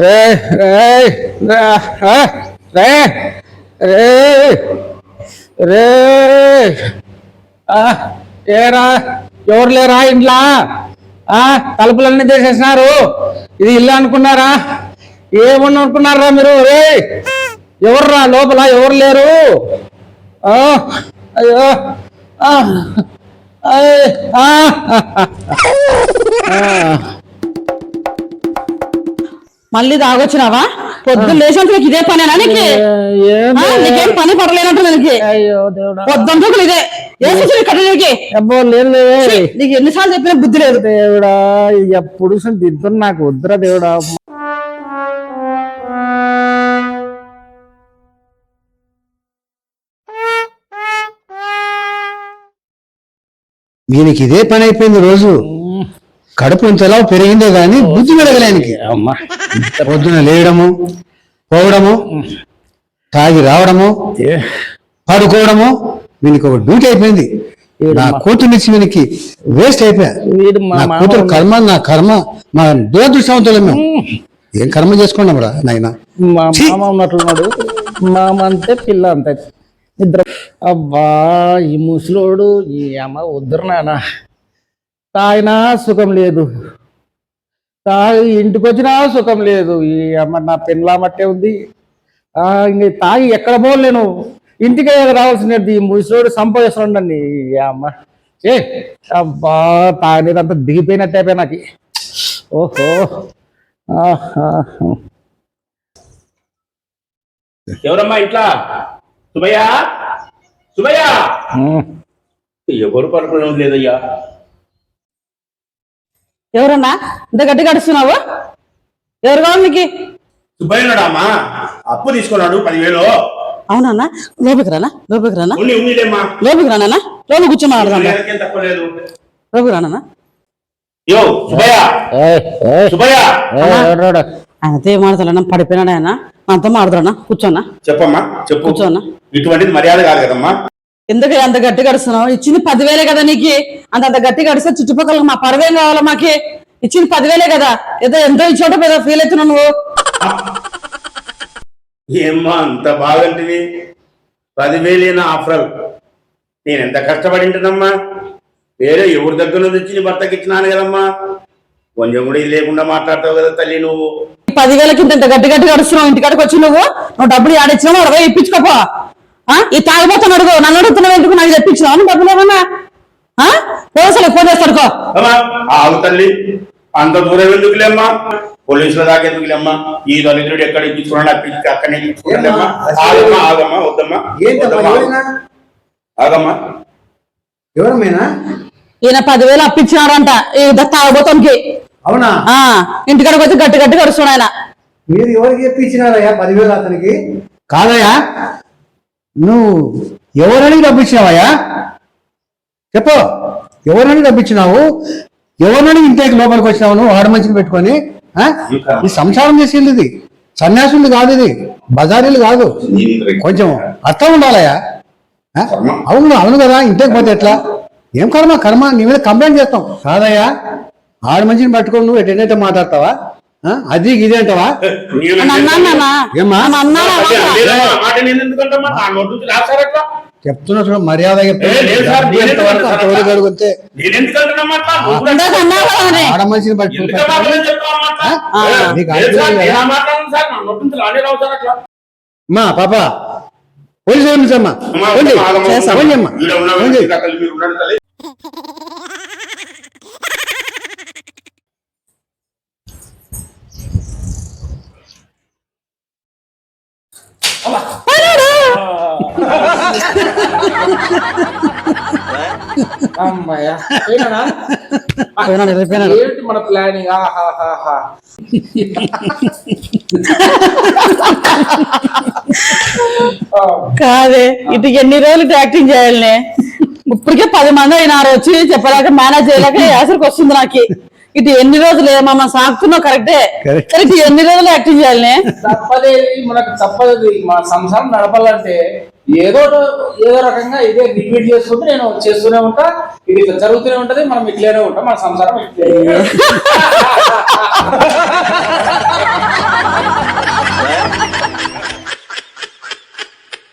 రే రే రే రే రే ఏరా ఎవరు లేరా ఇంట్లో? ఆ, తలుపులన్నీ తీసేసినారు. ఇది ఇల్లు అనుకున్నారా? ఏమన్నా అనుకున్నారా మీరు? రే ఎవర్రా లోపల? ఎవరు లేరు? ఆ, అయ్యో అయ్, ఆ, ఆ. మళ్ళీ తాగొచ్చినావా? పొద్దున్న లేచినట్టు నీకు ఇదే పనేనా నీకు? నీకేం పని పడలేనట్టు నీకు? అయ్యో దేవుడా. పొద్దుంటూ ఇదే. కట్ట. నీకు? ఎన్నిసార్లు చెప్పినా బుద్ధి లేదు. దేవుడా ఎప్పుడు దిద్దు నాకు వద్దురా దేవుడా. దీనికి ఇదే పని అయిపోయింది రోజు. కడుపు ఇంతలా పెరిగిందే గాని బుద్ధి పెరగలేనికి అమ్మా. పొద్దున లేయడము పోవడము తాగి రావడము పడుకోవడము వీనికి ఒక డ్యూటీ అయిపోయింది. నా కూతురునిచ్చి వీనికి వేస్ట్ అయిపోయా. నా కూతురు కర్మ నా కర్మ మా దురదృష్టవంతులు మేము. ఏం కర్మ చేసుకున్నాం రా నాయన? మా! మామ ఉన్నట్లున్నాడు మామ అంతే పిల్ల అంతే. ఇద్దరు అబ్బా ఈ ముసలోడు ఈ అమ్మ వద్దురు నాన్న తాగినా సుఖం లేదు. తాగి ఇంటికి వచ్చినా సుఖం లేదు. ఈ అమ్మ నా పెళ్ళామట్టే ఉంది. ఆ ఇంక తాగి ఎక్కడ పోలేను ఇంటికే రావాల్సినది. ఈ ముసలోడు సంపాదిస్తుండండి ఈ అమ్మ. ఏ అబ్బా తాగినదంతా దిగిపోయినట్టే నాకు. ఓహో. ఆహా. ఎవరమ్మా ఇంట్లో? సుబయ్య సుబయ్య ఉమ్. ఎవరు పడుకోవడం లేదయ్యా? ఎవరన్నా? ఇంత గట్టి గడుస్తున్నావు ఎవరు కావాలి నీకు? సుబ్బయ్య ఉన్నాడమ్మా అప్పు తీసుకున్నాడు పదివేలు. అవునన్నా? లోపలికి రానా? లోపలికి రానా? ఉన్ని ఉన్నిలేమ్మా. లోపలికి రానా లోపల కూర్చొని ఆడదాం నెలకేం తక్కువ లేదు. లోపలికి రానా యో సుబ్బయ్య? ఆయనతో ఏం పడిపోయినాడు ఆయన? మనతో మాడతాడన్నా కూర్చోన్నా చెప్పమ్మా చెప్పు. కూర్చోన్నా ఇటువంటిది మర్యాద కాదు కదమ్మా. ఎందుకు అంత గట్టి గడుస్తున్నావు? ఇచ్చింది పదివేలే కదా నీకు. అంత అంత గట్టి గడిస్తే చుట్టుపక్కల మా పరవేం కావాలా మాకి? ఇచ్చింది పదివేలే కదా. ఏదో ఎంతో ఇచ్చోట ఏదో ఫీల్ అవుతున్నావు నువ్వు. ఏమ్మా అంత బాగుంటుంది పదివేలేనా ఆఫర్ నేను ఎంత కష్టపడి ఉంటున్నమ్మా వేరే ఎవరి దగ్గర నుంచి నీ భర్తకి ఇచ్చినాను కదమ్మా? కొంచెం కూడా ఇది లేకుండా మాట్లాడతావు కదా తల్లి నువ్వు. పదివేలకి ఇంత గట్టి గట్టి గడుస్తున్నావు. ఇంటికాడికి వచ్చి నువ్వు. నువ్వు డబ్బులు ఆడిచ్చినావు అడవై ఇప్పించుకోపో? ఈ తాగిపోతాను అడుగు. నన్ను అడుగుతున్నావు ఎందుకు? నాకు తెప్పించినావు నువ్వు డబ్బులు ఏమన్నా పోలీసులకు ఫోన్ చేస్తాడుకో అమ్మా ఆగు తల్లి. అంత దూరం ఎందుకులేమ్మా? పోలీసుల దాకా ఎందుకులేమ్మా? ఈ దళితుడు ఎక్కడ ఇప్పించుకున్నాడు? అప్పించి అక్కడనే ఇప్పించుకున్నాడమ్మా ఆగమ్మా ఆగమ్మా వద్దమ్మా ఆగమ్మా. ఎవరమైనా ఈయన పదివేలు అప్పించినాడంట ఈ తాగబోతానికి. అవునా? ఆ ఇంటికాడికి వచ్చి గట్టి గట్టి గడుస్తున్నాడు ఆయన. మీరు ఎవరికి చెప్పించినారయ్యా పదివేలు అతనికి? కాదయ్యా? నువ్వు ఎవరని డబ్బిచ్చినావయ్యా చెప్పు. ఎవరని డబ్బిచ్చినావు ఎవరని ఇంటికి లోపలికి వచ్చినావు? నువ్వు ఆడ మంచిని పెట్టుకొని ఈ సంసారం చేసేది ఇది. సన్యాసులు కాదు ఇది. బజారీలు కాదు. కొంచెం అర్థం ఉండాలయ్యా. అవును అవును కదా. ఇంటికి పోతే ఎట్లా? ఏం కర్మ? కర్మ? నీ మీద కంప్లైంట్ చేస్తాం. కాదయ్యా. ఆడ మంచిని పట్టుకొని నువ్వు ఎటైతే మాట్లాడతావా? అది ఇది అంటావా? చెప్తున్నా చూడ ఏ, లేదు సార్, డబ్బు నేనే ఎంతవరకు చెప్తాను అంతవరకు సార్. అడిగితే నేను ఎందుకంటున్నామ్మా అట్లా నువ్వు కూడా ఇందాక అన్నావు కదా అని. ఆడ మనిషిని పట్టుకుని ఎందుకమ్మా అబద్ధం చెప్తావమ్మా అట్లా? ఆ? ఏ, నీకు లేదు సార్, అర్థం నేను కదా? ఆ మాట్లాడను సార్, నా నోటు నుంచి రానే రావు సార్ అట్లా. మా పాప పోలీసు పంపించమ్మా అమ్మా, ఫోన్ చేయి. ఆగమ్మా, చేస్తా, ఫోన్ చేయమ్మా ఈడ ఉన్న ఫోన్ చేయి. వ్యక్తి తల్లి మీరు ఉండండి తల్లి. అమ్మాయ్యా. పోయినానా? పోయినాడు, వెళ్ళిపోయినాడు. ఏంటి మన ప్లానింగ్ ఆహాహాహా ఆ, కాదే ఇటు ఎన్ని రోజులు యాక్టింగ్ చేయాలనే? ఇప్పటికే పది మంది అయినారు వచ్చి చెప్పలేక మేనేజ్ చేయలేక యాసరికి వస్తుంది నాకు. ఇటు ఎన్ని రోజులు ఏమమ్మా సాగుతున్నావు కరెక్టే. కరెక్ట్ ఎన్ని రోజులు యాక్టింగ్ చేయాలనే? తప్పదేది మనకు తప్పదు మా సంసారం నడపాలంటే ఏదో ఏదో రకంగా ఇదే రిపీట్ చేసుకుంటూ నేను చేస్తూనే ఉంటా. ఇది ఇట్లా జరుగుతూనే ఉంటది. మనం ఇట్లనే ఉంటాం. మన సంసారం ఇట్లే